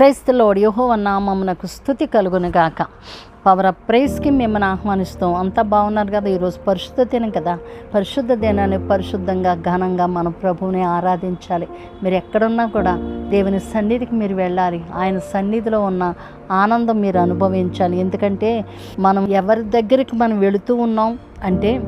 ప్రైస్తలోడ్ యహోవ నామమునకు స్థుతి కలుగును గాక పవర్ ఆఫ్ ప్రైస్కి మిమ్మల్ని ఆహ్వానిస్తాం అంతా బాగున్నారు కదా ఈరోజు పరిశుద్ధ దినం కదా. పరిశుద్ధ దినాన్ని పరిశుద్ధంగా ఘనంగా మన ప్రభువుని ఆరాధించాలి. మీరు ఎక్కడున్నా కూడా దేవుని సన్నిధికి మీరు వెళ్ళాలి. ఆయన సన్నిధిలో ఉన్న ఆనందం మీరు అనుభవించాలి. ఎందుకంటే మనం ఎవరి దగ్గరికి మనం వెళుతూ ఉన్నాం అంటే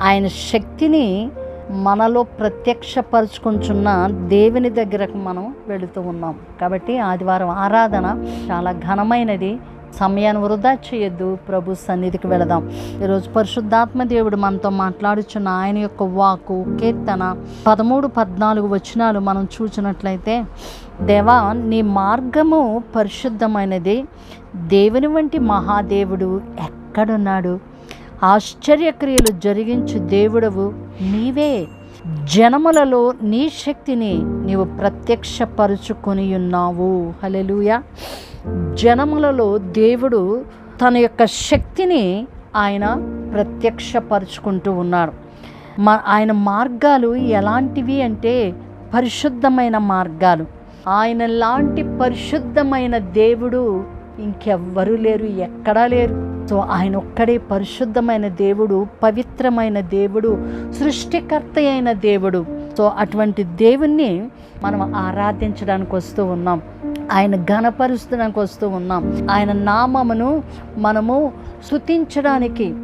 ఆయన శక్తిని మనలో ప్రత్యక్షపరుచుకుంటున్న దేవుని దగ్గరకు మనం వెళుతూ ఉన్నాం. కాబట్టి ఆదివారం ఆరాధన చాలా ఘనమైనది. సమయాన్ని వృధా చేయొద్దు. ప్రభు సన్నిధికి వెళదాం. ఈరోజు పరిశుద్ధాత్మ దేవుడు మనతో మాట్లాడుచున్న ఆయన యొక్క వాకు కీర్తన పదమూడు పద్నాలుగు వచనాలు మనం చూచినట్లయితే దేవా నీ మార్గము పరిశుద్ధమైనది. దేవుని వంటి మహాదేవుడు ఎక్కడున్నాడు? ఆశ్చర్యక్రియలు జరిగించు దేవుడవు నీవే. జనములలో నీ శక్తిని నీవు ప్రత్యక్షపరుచుకొని ఉన్నావు హలెలుయ జనములలో దేవుడు తన యొక్క శక్తిని ఆయన ప్రత్యక్షపరుచుకుంటూ ఉన్నాడు. మా ఆయన మార్గాలు ఎలాంటివి అంటే పరిశుద్ధమైన మార్గాలు. ఆయన లాంటి పరిశుద్ధమైన దేవుడు ఇంకెవ్వరూ లేరు ఎక్కడా లేరు. సో ఆయన ఒక్కడే పరిశుద్ధమైన దేవుడు పవిత్రమైన దేవుడు సృష్టికర్త అయిన దేవుడు. సో అటువంటి దేవుణ్ణి మనం ఆరాధించడానికి వస్తూ ఉన్నాం. ఆయన ఘనపరుచడానికి వస్తూ ఉన్నాం. ఆయన నామమును మనము స్థుతించడానికి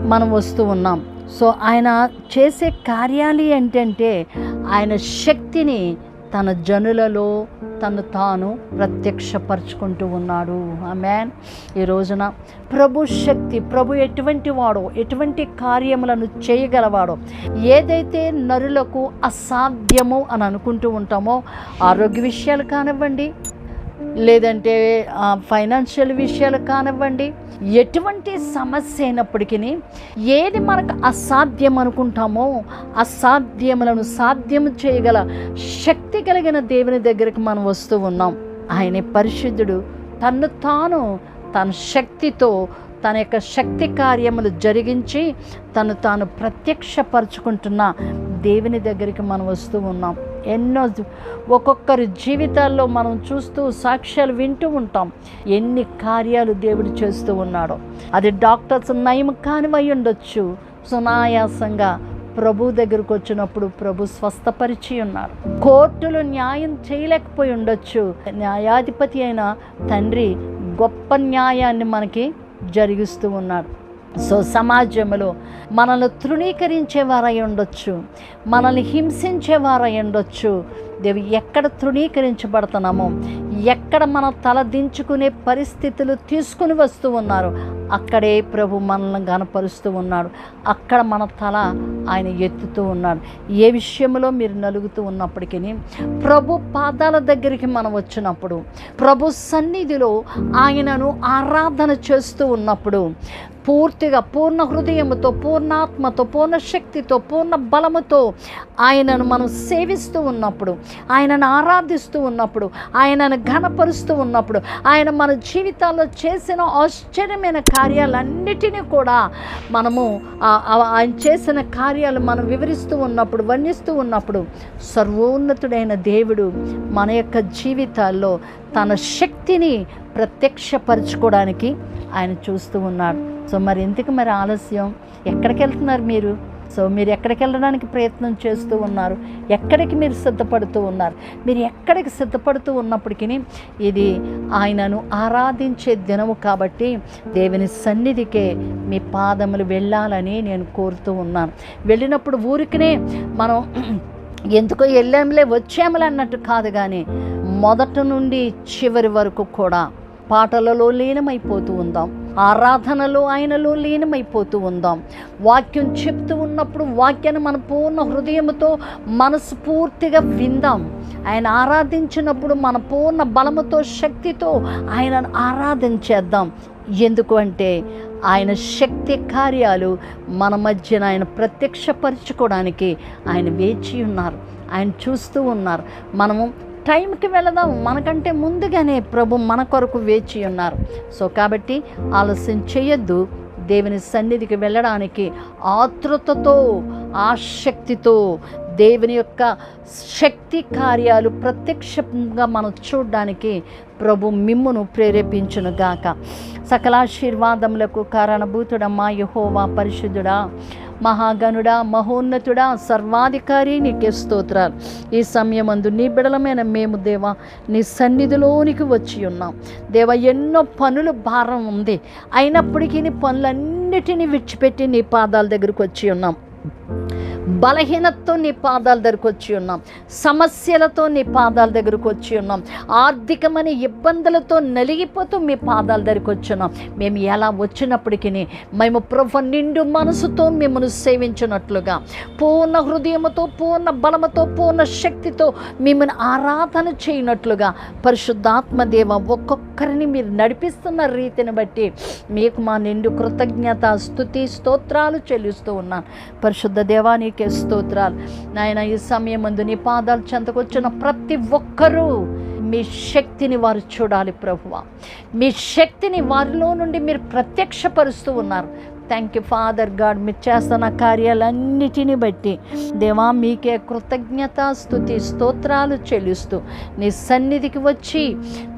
మనం వస్తూ ఉన్నాం. సో ఆయన చేసే కార్యాలు ఏంటంటే ఆయన శక్తిని తన జనులలో తను తాను ప్రత్యక్షపరుచుకుంటూ ఉన్నాడు. ఆమెన్. ఈ రోజున ప్రభు శక్తి ప్రభు ఎటువంటి వాడో ఎటువంటి కార్యములను చేయగలవాడో ఏదైతే నరులకు అసాధ్యము అని అనుకుంటూ ఉంటామో ఆరోగ్య విషయాలు కానివ్వండి లేదంటే ఫైనాన్షియల్ విషయాలు కానివ్వండి ఎటువంటి సమస్య అయినప్పటికీ ఏది మనకు అసాధ్యం అనుకుంటామో అసాధ్యములను సాధ్యం చేయగల శక్తి కలిగిన దేవుని దగ్గరికి మనం వస్తూ ఉన్నాం. ఆయన పరిశుద్ధుడు. తన్ను తాను తన శక్తితో తన యొక్క శక్తి కార్యములు జరిగించి తను తాను ప్రత్యక్షపరుచుకుంటున్న దేవుని దగ్గరికి మనం వస్తూ ఉన్నాం. ఎన్నో ఒక్కొక్కరి జీవితాల్లో మనం చూస్తూ సాక్ష్యాలు వింటూ ఉంటాం. ఎన్ని కార్యాలు దేవుడు చేస్తూ ఉన్నాడో. అది డాక్టర్స్ నయం కానివై ఉండొచ్చు. సునాయాసంగా ప్రభు దగ్గరకు వచ్చినప్పుడు ప్రభు స్వస్థపరిచి ఉన్నారు. కోర్టులు న్యాయం చేయలేకపోయి ఉండొచ్చు. న్యాయాధిపతి అయిన తండ్రి గొప్ప న్యాయాన్ని మనకి జరిగిస్తూ ఉన్నాడు. సో సమాజంలో మనల్ని తృణీకరించేవారై ఉండొచ్చు మనల్ని హింసించేవారై ఉండొచ్చు. దేవి ఎక్కడ తృణీకరించబడుతున్నామో ఎక్కడ మన తల దించుకునే పరిస్థితులు తీసుకుని వస్తూ ఉన్నారు అక్కడే ప్రభు మనల్ని గనపరుస్తూ ఉన్నాడు. అక్కడ మన తల ఆయన ఎత్తుతూ ఉన్నాడు. ఏ విషయంలో మీరు నలుగుతూ ఉన్నప్పటికీ ప్రభు పాదాల దగ్గరికి మనం వచ్చినప్పుడు ప్రభు సన్నిధిలో ఆయనను ఆరాధన చేస్తూ ఉన్నప్పుడు పూర్తిగా పూర్ణ హృదయముతో పూర్ణాత్మతో పూర్ణ శక్తితో పూర్ణ బలముతో ఆయనను మనం సేవిస్తూ ఉన్నప్పుడు ఆయనను ఆరాధిస్తూ ఉన్నప్పుడు ఆయనను ఘనపరుస్తూ ఉన్నప్పుడు ఆయన మన జీవితాల్లో చేసిన ఆశ్చర్యమైన కార్యాలన్నిటినీ కూడా మనము ఆయన చేసిన కార్యాలు మనం వివరిస్తూ ఉన్నప్పుడు వర్ణిస్తూ ఉన్నప్పుడు సర్వోన్నతుడైన దేవుడు మన యొక్క జీవితాల్లో తన శక్తిని ప్రత్యక్షపరచుకోవడానికి ఆయన చూస్తూ ఉన్నాడు. సో మరి ఎందుకు మరి ఆలస్యం? ఎక్కడికి వెళ్తున్నారు మీరు? సో మీరు ఎక్కడికి వెళ్ళడానికి ప్రయత్నం చేస్తూ ఉన్నారు? ఎక్కడికి మీరు సిద్ధపడుతూ ఉన్నారు? మీరు ఎక్కడికి సిద్ధపడుతూ ఉన్నప్పటికీ ఇది ఆయనను ఆరాధించే దినము కాబట్టి దేవుని సన్నిధికే మీ పాదములు వెళ్ళాలని నేను కోరుతూ ఉన్నాను. వెళ్ళినప్పుడు ఊరికినే మనం ఎందుకో వెళ్ళాంలే వచ్చాములే అన్నట్టు కాదు కానీ మొదట నుండి చివరి వరకు కూడా పాటలలో లీనమైపోతూ ఉందాం. ఆరాధనలో ఆయనలో లీనమైపోతూ ఉందాం. వాక్యం చెప్తూ ఉన్నప్పుడు వాక్యాన్ని మన పూర్ణ హృదయంతో మనస్ఫూర్తిగా విందాం. ఆయన ఆరాధించినప్పుడు మన పూర్ణ బలముతో శక్తితో ఆయనను ఆరాధన చేద్దాం. ఎందుకు అంటే ఆయన శక్తి కార్యాలు మన మధ్యన ఆయన ప్రత్యక్షపరచుకోవడానికి ఆయన వేచి ఉన్నారు. ఆయన చూస్తూ ఉన్నారు. మనము టైంకి వెళదాం. మనకంటే ముందుగానే ప్రభు మన కొరకు వేచి ఉన్నారు. సో కాబట్టి ఆలస్యం చేయొద్దు. దేవుని సన్నిధికి వెళ్ళడానికి ఆతృతతో ఆసక్తితో దేవుని యొక్క శక్తి కార్యాలు ప్రత్యక్షంగా మనం చూడడానికి ప్రభు మిమ్మును ప్రేరేపించును గాక. సకలాశీర్వాదములకు కారణభూతుడమ్మా యహోవా పరిశుద్ధుడా. మహాగణుడా మహోన్నతుడా సర్వాధికారి నీకే స్తోత్రాలు. ఈ సమయమందు నీ బిడలమైన మేము దేవా నీ సన్నిధిలోనికి వచ్చి ఉన్నాం. దేవ ఎన్నో పనులు భారం ఉంది. అయినప్పటికీ నీ పనులన్నిటిని విడిచిపెట్టి నీ పాదాల దగ్గరకు వచ్చి ఉన్నాం. బలహీనతతో నీ పాదాల దగ్గరకు వచ్చి ఉన్నాం. సమస్యలతో నీ పాదాల దగ్గరకు వచ్చి ఉన్నాం. ఆర్థికమైన ఇబ్బందులతో నలిగిపోతూ మీ పాదాల దగ్గరకు వచ్చున్నాం మేము ఎలా వచ్చినప్పటికీ మేము ప్రభు నిండు మనసుతో మిమ్మల్ని సేవించినట్లుగా పూర్ణ హృదయముతో పూర్ణ బలముతో పూర్ణ శక్తితో మిమ్మల్ని ఆరాధన చేయనట్లుగా పరిశుద్ధాత్మదేవ ఒక్కొక్కరిని మీరు నడిపిస్తున్న రీతిని బట్టి మీకు మా నిండు కృతజ్ఞత స్థుతి స్తోత్రాలు చెల్లిస్తూ ఉన్నాను. పరిశుద్ధ దేవానికి నీకే స్తోత్రాలు. నాయన ఈ సమయం ముందు నీ పాదాలు చెంతకొచ్చిన ప్రతి ఒక్కరూ మీ శక్తిని వారు చూడాలి ప్రభువ. మీ శక్తిని వారిలో నుండి మీరు ప్రత్యక్షపరుస్తూ ఉన్నారు. థ్యాంక్ యూ ఫాదర్ గాడ్ మీరు చేస్తున్న కార్యాలన్నిటిని బట్టి దేవా మీకే కృతజ్ఞత స్థుతి స్తోత్రాలు చెల్లిస్తూ నీ సన్నిధికి వచ్చి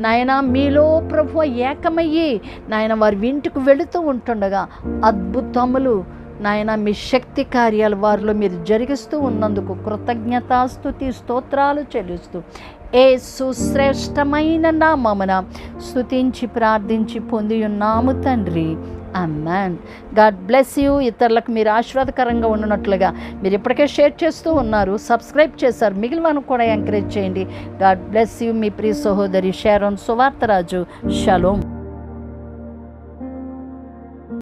నాయన మీలో ప్రభు ఏకమయ్యి నాయన వారి ఇంటికి వెళుతూ ఉంటుండగా అద్భుతములు నాయన మీ శక్తి కార్యాలు వారిలో మీరు జరిగిస్తూ ఉన్నందుకు కృతజ్ఞతాస్తుతి స్తోత్రాలు చెల్లిస్తూ. ఏ సుశ్రేష్టమైన నామమున స్తుతించి ప్రార్థించి పొంది ఉన్నాము తండ్రి. అమ్మాన్ గాడ్ బ్లెస్ యూ ఇతరులకు మీరు ఆశీర్వాదకరంగా ఉన్నట్లుగా మీరు ఇప్పటికే షేర్ చేస్తూ ఉన్నారు. సబ్స్క్రైబ్ చేశారు. మిగిలిన కూడా ఎంకరేజ్ చేయండి. గాడ్ బ్లెస్ యూ మీ ప్రియ సహోదరి షారోన్ సువార్తరాజు. షలోమ్